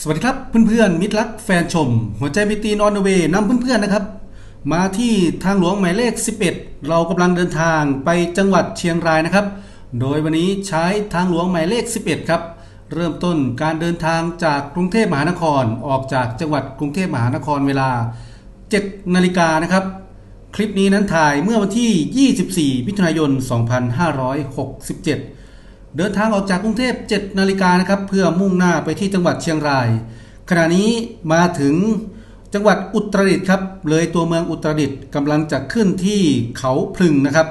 สวัสดีครับเพื่อนๆมิตรรักแฟนชม หัวใจมิตีนอนเวย์นำเพื่อนๆนะครับ มาที่ทางหลวงหมายเลข 11 เรากำลังเดินทางไปจังหวัดเชียงรายนะครับ โดยวันนี้ใช้ทางหลวงหมายเลข 11 ครับ เริ่มต้นการเดินทางจากกรุงเทพมหานครออกจากจังหวัดกรุงเทพมหานครเวลา 7 นาฬิกานะครับ คลิปนี้นั้นถ่ายเมื่อวันที่ 24มิถุนายน 2567 เดินทางออกจากกรุงเทพ7นาฬิกานะครับเพื่อมุ่งหน้าไปที่จังหวัดเชียงราย ขณะนี้มาถึงจังหวัดอุตรดิตถ์ครับ เลยตัวเมืองอุตรดิตถ์กำลังจะขึ้นที่เขาพลึงนะครับ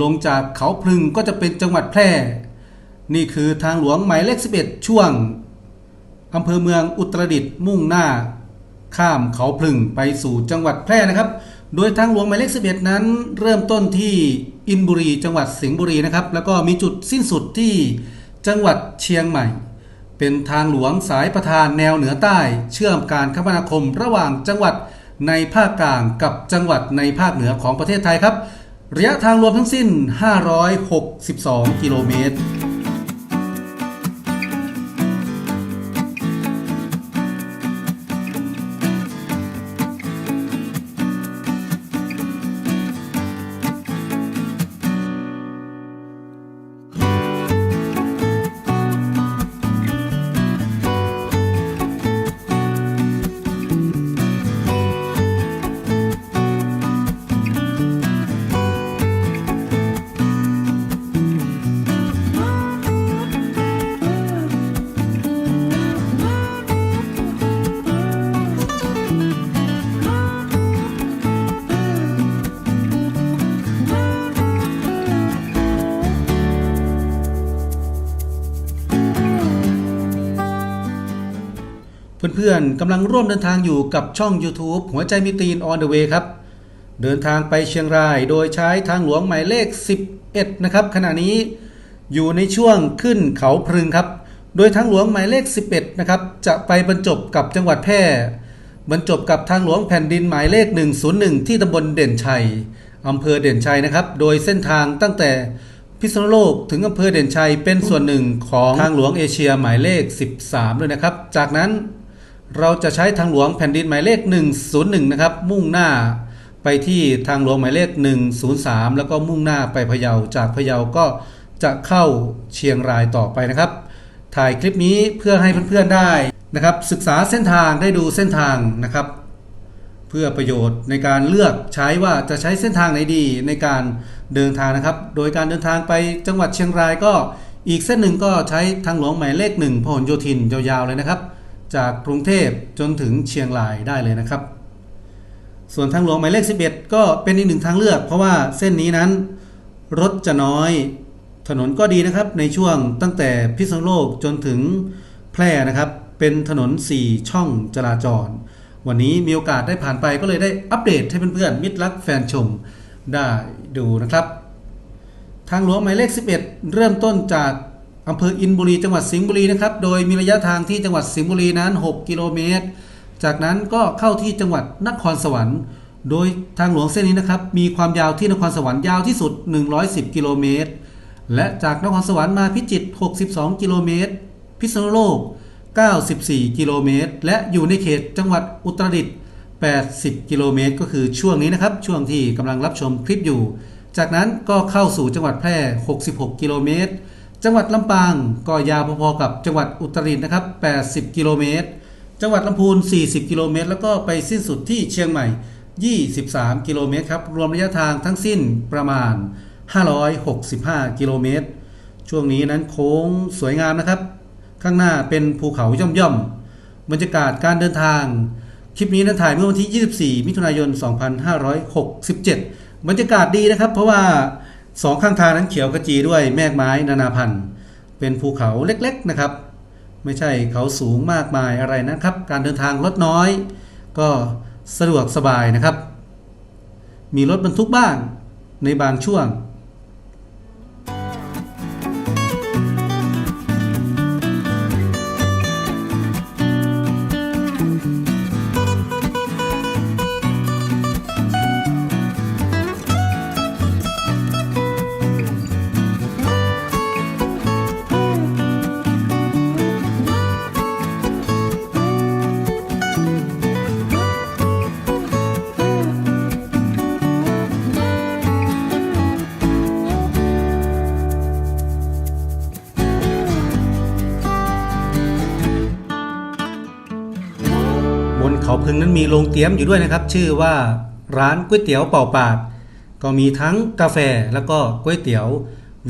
ลงจากเขาพลึงก็จะเป็นจังหวัดแพร่ นี่คือทางหลวงหมายเลข 11 ช่วงอำเภอเมืองอุตรดิตถ์มุ่งหน้า ข้ามเขาพลึงไปสู่จังหวัดแพร่นะครับ โดยทางหลวงหมายเลข 11 นั้น เริ่มต้นที่ อินบุรี จังหวัดสิงห์บุรีนะครับ แล้วก็มีจุดสิ้นสุดที่จังหวัดเชียงใหม่ เป็นทางหลวงสายประธานแนวเหนือใต้ เชื่อมการคมนาคมระหว่างจังหวัดในภาคกลางกับจังหวัดในภาคเหนือของประเทศไทยครับ ระยะทางรวมทั้งสิ้น 562 กิโลเมตร เพื่อนๆกำลังร่วมเดินทางอยู่กับช่อง YouTube หัวใจมีตีน on the way ครับ เดินทางไปเชียงรายโดยใช้ทางหลวงหมายเลข 11 นะครับ ขณะนี้อยู่ในช่วงขึ้นเขาพรึงครับ โดยทางหลวงหมายเลข 11 นะครับ จะไปบรรจบกับจังหวัดแพร่บรรจบกับทางหลวงแผ่นดินหมายเลข 101 ที่ตำบลเด่นชัยอำเภอเด่นชัยนะครับ โดยเส้นทางตั้งแต่พิษณุโลกถึงอำเภอเด่นชัยเป็นส่วนหนึ่งของทางหลวงเอเชียหมายเลข 13 ด้วยนะครับ จากนั้น เราจะใช้ทางหลวงแผ่นดินหมายเลข 101 นะครับ มุ่งหน้าไปที่ทางหลวงหมายเลข 103 แล้วก็มุ่งหน้าไปพะเยา จากพะเยาก็จะเข้าเชียงรายต่อไปนะครับ ถ่ายคลิปนี้เพื่อให้เพื่อนๆได้นะครับ ศึกษาเส้นทางได้ดูเส้นทางนะครับ เพื่อประโยชน์ในการเลือกใช้ว่าจะใช้เส้นทางไหนดีในการเดินทางนะครับ โดยการเดินทางไปจังหวัดเชียงรายก็อีกเส้นหนึ่งก็ใช้ทางหลวงหมายเลขหนึ่งพหลโยธินยาวๆเลยนะครับ จากกรุงเทพจนถึงเชียงรายได้เลยนะครับ ส่วนทางหลวงหมายเลข 11 ก็เป็นอีกหนึ่งทางเลือก เพราะว่าเส้นนี้นั้นรถจะน้อยถนนก็ดีนะครับในช่วงตั้งแต่พิษณุโลกจนถึงแพร่นะครับ เป็นถนน 4 ช่องจราจร วันนี้มีโอกาสได้ผ่านไปก็เลยได้อัปเดตให้เพื่อนๆมิตรรักแฟนชมได้ดูนะครับ ทางหลวงหมายเลข 11 เริ่มต้นจาก อำเภออินบุรีจังหวัดสิงห์บุรีนะครับ โดยมีระยะทางที่จังหวัดสิงห์บุรีนั้น 6 กิโลเมตร จากนั้นก็เข้าที่จังหวัดนครสวรรค์ โดยทางหลวงเส้นนี้นะครับ มีความยาวที่นครสวรรค์ยาวที่สุด 110 กิโลเมตร และจากนครสวรรค์มาพิจิตร 62 กิโลเมตร พิษณุโลก 94 กิโลเมตร และอยู่ในเขตจังหวัดอุตรดิตถ์ 80 กิโลเมตร ก็คือช่วงนี้นะครับ ช่วงที่กำลังรับชมคลิปอยู่ จากนั้นก็เข้าสู่จังหวัดแพร่ 66 กิโลเมตร จังหวัดลำปางก็ยาวพอๆกับจังหวัดอุตรดิตถ์นะครับ 80 กิโลเมตร จังหวัดลำพูน 40 กิโลเมตร แล้วก็ไปสิ้นสุดที่เชียงใหม่ 23 กิโลเมตรครับ รวมระยะทางทั้งสิ้นประมาณ 565 กิโลเมตร ช่วงนี้นั้นโค้งสวยงามนะครับ ข้างหน้าเป็นภูเขาย่อมๆ บรรยากาศการเดินทาง คลิปนี้นั้นถ่ายเมื่อวันที่ 24 มิถุนายน 2567 บรรยากาศดีนะครับ เพราะว่า สองข้างทางนั้นเขียวขจีด้วยแมกไม้นานาพันธุ์ เป็นภูเขาเล็กๆนะครับ ไม่ใช่เขาสูงมากมายอะไรนะครับ การเดินทางรถน้อย ก็สะดวกสบายนะครับ มีรถบรรทุกบ้างในบางช่วง พึงนั้นมีโรงเตี้ยมอยู่ด้วยนะครับ ชื่อว่าร้านก๋วยเตี๋ยวเป่าปากก็มีทั้งกาแฟแล้วก็ก๋วยเตี๋ยว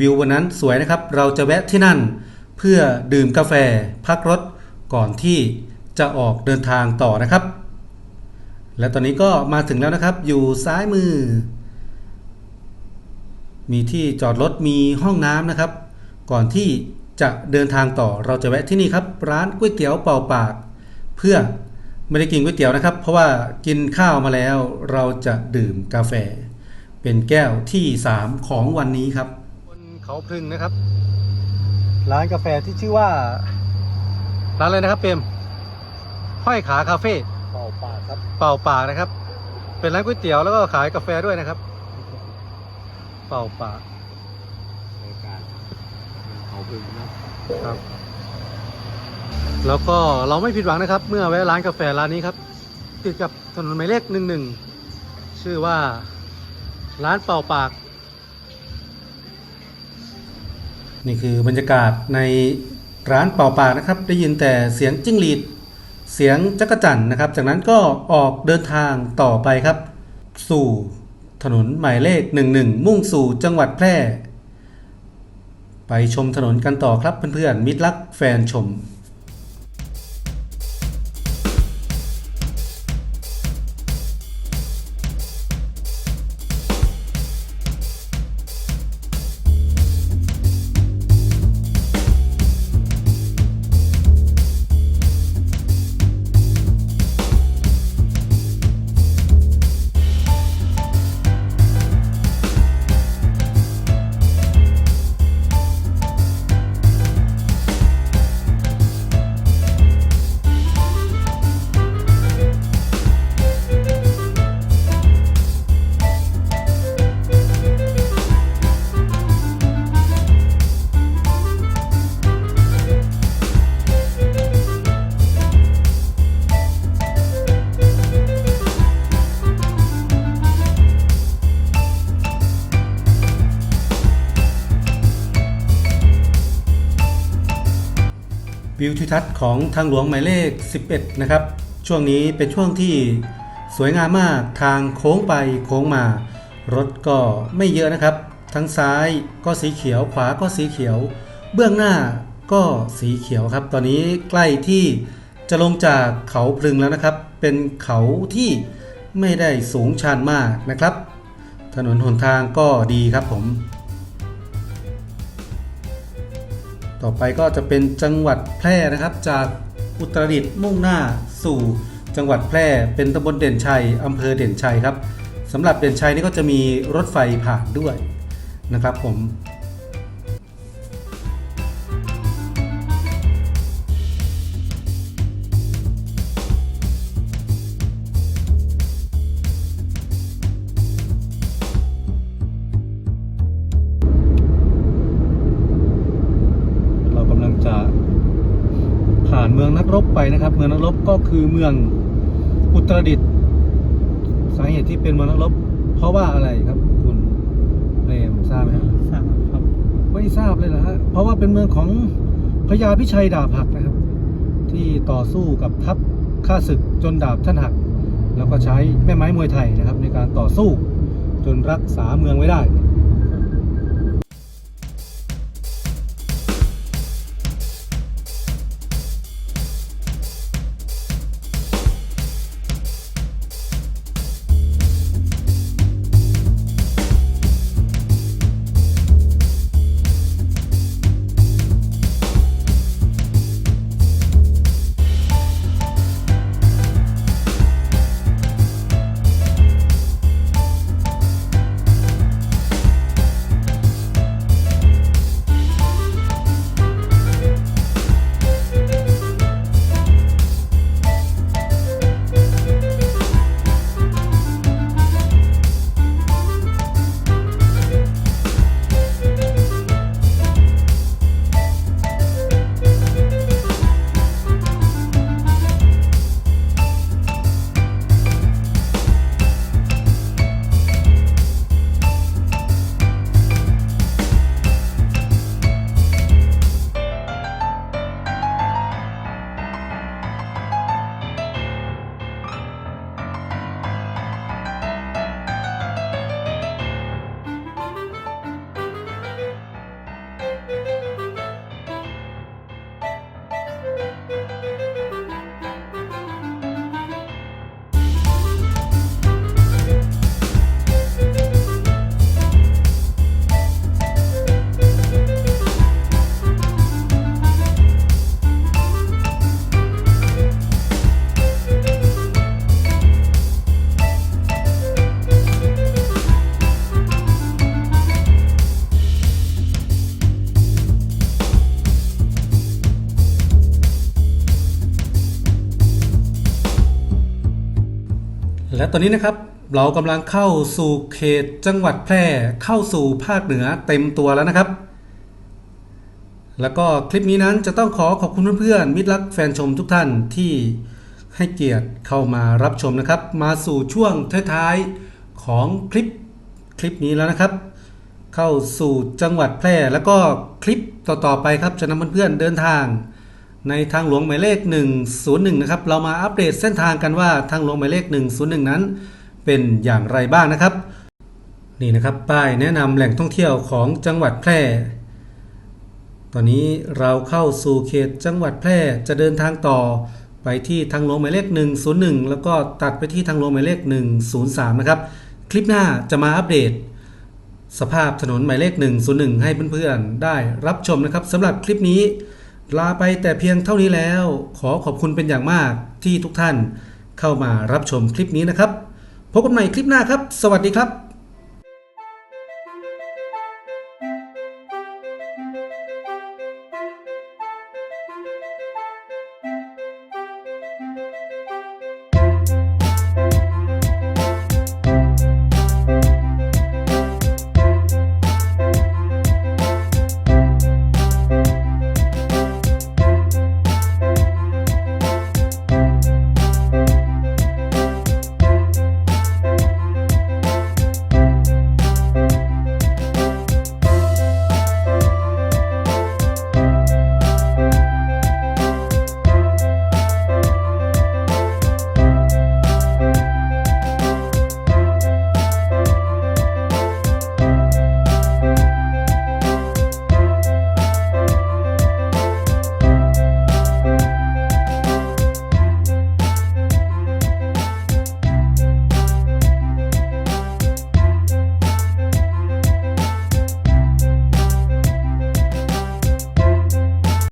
วิววันนั้นสวยนะครับ เราจะแวะที่นั่น เพื่อดื่มกาแฟพักรถก่อนที่จะออกเดินทางต่อนะครับ และตอนนี้ก็มาถึงแล้วนะครับ อยู่ซ้ายมือ มีที่จอดรถมีห้องน้ำนะครับ ก่อนที่จะเดินทางต่อเราจะแวะที่นี่ครับ ร้านก๋วยเตี๋ยวเป่าปาก เพื่อ ไม่ได้กินก๋วยเตี๋ยวนะครับ เพราะว่ากินข้าวมาแล้วเราจะดื่มกาแฟ เป็นแก้วที่ 3 ของวันนี้ครับบนเขาพรึงนะครับ ร้านกาแฟที่ชื่อว่า ร้านอะไรนะครับเปรมห้อยขาคาเฟ่เป่าปากครับเป่าปากนะครับ เป็นร้านก๋วยเตี๋ยวแล้วก็ขายกาแฟด้วยนะครับ เป่าปากรายการเขาพึงนะครับ แล้วก็เราไม่ผิดหวังนะครับ เมื่อแวะร้านกาแฟร้านนี้ครับ ติดกับถนนหมายเลขหนึ่งหนึ่งชื่อว่าร้านเป่าปาก นี่คือบรรยากาศในร้านเป่าปากนะครับ ได้ยินแต่เสียงจิ้งหรีด เสียงจักรจั่นนะครับ จากนั้นก็ออกเดินทางต่อไปครับ สู่ถนนหมายเลข11มุ่งสู่จังหวัดแพร่ ไปชมถนนกันต่อครับเพื่อนๆมิตรรักแฟนชม วิวทิวทัศน์ของทางหลวงหมายเลข 11 นะครับ ช่วงนี้เป็นช่วงที่สวยงามมากทางโค้งไปโค้งมา รถก็ไม่เยอะนะครับ ทั้งซ้ายก็สีเขียวขวาก็สีเขียว เบื้องหน้าก็สีเขียวครับ ตอนนี้ใกล้ที่จะลงจากเขาพลึงแล้วนะครับ เป็นเขาที่ไม่ได้สูงชันมากนะครับ ถนนหนทางก็ดีครับผม ต่อไปก็จะเป็นจังหวัดแพร่นะครับ จากอุตรดิตถ์มุ่งหน้าสู่จังหวัดแพร่ เป็นตำบลเด่นชัยอำเภอเด่นชัยครับสำหรับเด่นชัยนี่ก็จะมีรถไฟผ่านด้วยนะครับผม เมืองนักรบไปนะครับ เมืองนักรบก็คือเมืองอุตรดิตถ์สาเหตุที่เป็นเมืองนักรบ เพราะว่าอะไรครับคุณเปรมทราบไหมครับทราบครับไม่ทราบเลยนะฮะเพราะว่าเป็นเมืองของพญาพิชัยดาบหักนะครับ ที่ต่อสู้กับทัพข้าศึกจนดาบท่านหัก แล้วก็ใช้แม่ไม้มวยไทยนะครับ ในการต่อสู้จนรักษาเมืองไว้ได้ ตอนนี้นะครับเรากำลังเข้าสู่เขตจังหวัดแพร่เข้าสู่ภาคเหนือเต็มตัวแล้วนะครับ แล้วก็คลิปนี้นั้นจะต้องขอขอบคุณเพื่อนๆมิตรรักแฟนชมทุกท่านที่ให้เกียรติเข้ามารับชมนะครับ มาสู่ช่วงท้ายๆของคลิปคลิปนี้แล้วนะครับ เข้าสู่จังหวัดแพร่แล้วก็คลิปต่อๆไปครับจะนำเพื่อนๆเดินทาง ในทางหลวงหมายเลข 101 นะครับ เรามาอัปเดตเส้นทางกันว่าทางหลวงหมายเลข 101 นั้น เป็นอย่างไรบ้างนะครับ นี่นะครับป้ายแนะนำแหล่งท่องเที่ยวของจังหวัดแพร่ ตอนนี้เราเข้าสู่เขตจังหวัดแพร่จะเดินทางต่อไปที่ทางหลวงหมายเลข 101 แล้วก็ตัดไปที่ทางหลวงหมายเลข 103 นะครับ คลิปหน้าจะมาอัปเดตสภาพถนนหมายเลข 101 ให้เพื่อนๆ ได้รับชมนะครับสำหรับคลิปนี้ ลาไปแต่เพียงเท่านี้แล้ว ขอขอบคุณเป็นอย่างมากที่ทุกท่านเข้ามารับชมคลิปนี้นะครับ พบกันใหม่คลิปหน้าครับ สวัสดีครับ